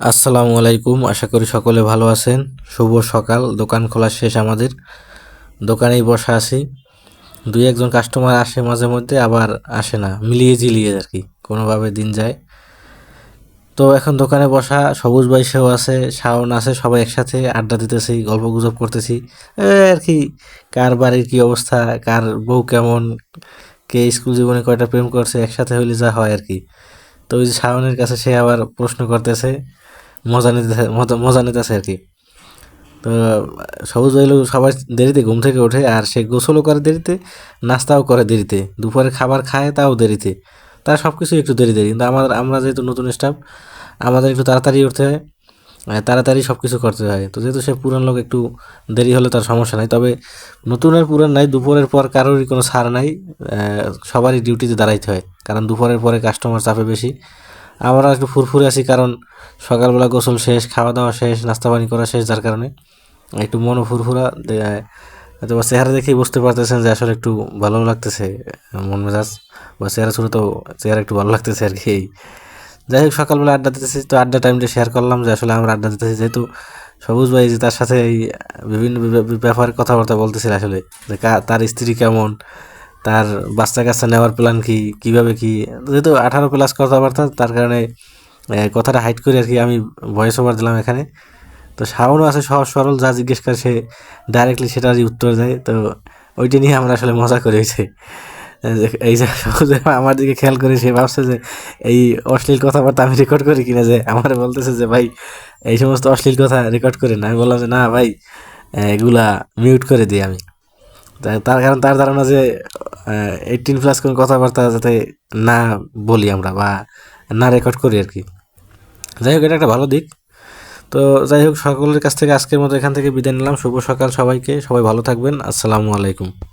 আসসালামু আলাইকুম। আশা করি সকলে ভালো আছেন। শুভ সকাল। দোকান খোলা শেষ আমাদের। দোকানেই বসা আছি। দুই একজন কাস্টমার আসে মাঝে মধ্যে, আবার আসে না। মিলিয়ে ঝিলিয়ে আর কি। কোনোভাবে দিন যায়। তো এখন দোকানে বসা, সবুজ ভাই সেও আছে, শাওন আছে, সবাই একসাথে আড্ডা দিতেছি, গল্প গুজব করতেছি। আর কি, কার বাড়ির কী অবস্থা, কার বউ কেমন, কে স্কুল জীবনে কয়টা প্রেম করছে, একসাথে হইলে যা হয় আর কি। তো ওই যে শাওনের কাছে সে আবার প্রশ্ন করতেছে, মজা নিতেছে, মজা- নিতেছে আর কি। তো সবুজ হইল সবাই দেরিতে ঘুম থেকে ওঠে আর সে গোসলও করে দেরিতে, নাস্তাও করে দেরিতে, দুপুরে খাবার খায় তাও দেরিতে। তার সব কিছু একটু দেরি দেরি, কিন্তু আমাদের, আমরা যেহেতু নতুন স্টাফ আমাদের একটু তাড়াতাড়ি উঠতে হয়। তাড়াতাড়ি সব কিছু করতে হয়। তো যেহেতু সে পুরান লোক, একটু দেরি হলে তার সমস্যা নাই। তবে নতুনের পুরান নাই, দুপুরের পর কারোরই কোনো ছাড় নাই সবারই ডিউটিতে দাঁড়াইতে হয়। কারণ দুপুরের পরে কাস্টমার চাপে বেশি। আমরা একটু ফুরফুরে আছি কারণ সকালবেলা গোসল শেষ খাওয়া দাওয়া শেষ নাস্তা পানি করা শেষ যার কারণে। একটু মনও ফুরফুরা হয়তো বা চেহারা দেখেই বুঝতে পারতেছেন যে আসলে একটু ভালো লাগতেছে, মন মেজাজ। বা চেহারা শুরু তো চেহারা একটু ভালো লাগতেছে আর কি। যাই হোক, সকালবেলা আড্ডা দিতেছি, তো আড্ডা টাইমটা শেয়ার করলাম যে আসলে আমরা আড্ডা দিতেছি, যেহেতু সবুজ ভাই যে তার সাথে এই বিভিন্ন ব্যাপারে কথাবার্তা বলতেছিল আসলে, যে তার স্ত্রী কেমন, তার বাচ্চা কাচ্চা নেওয়ার প্ল্যান কি, কীভাবে কি, যেহেতু আঠারো প্লাস কথাবার্তা, তার কারণে কথাটা হাইট করে আর কি আমি ভয়েস ওভার দিলাম এখানে। তো শাওনও আছে, সহজ সরল, যা জিজ্ঞেস করে সে ডাইরেক্টলি সেটারই উত্তর দেয়, তো ওইটা নিয়ে আমরা আসলে মজা করে হয়েছে। এই যে আমার দিকে খেয়াল করে সে ভাবছে যে এই অশ্লীল কথাবার্তা আমি রেকর্ড করি কিনা, যে আমার বলতেছে যে, ভাই, এই সমস্ত অশ্লীল কথা রেকর্ড করে না। আমি বললাম যে, না ভাই, এগুলা মিউট করে দিই আমি। তার কারণ, তার ধারণা যে এইটিন প্লাস কোনো কথাবার্তা যাতে না বলি আমরা বা না রেকর্ড করি আর কি। যাই হোক, এটা একটা ভালো দিক। তো যাই হোক, সকলের কাছ থেকে আজকের মতো এখান থেকে বিদায় নিলাম। শুভ সকাল সবাইকে। সবাই ভালো থাকবেন। আসসালামু আলাইকুম।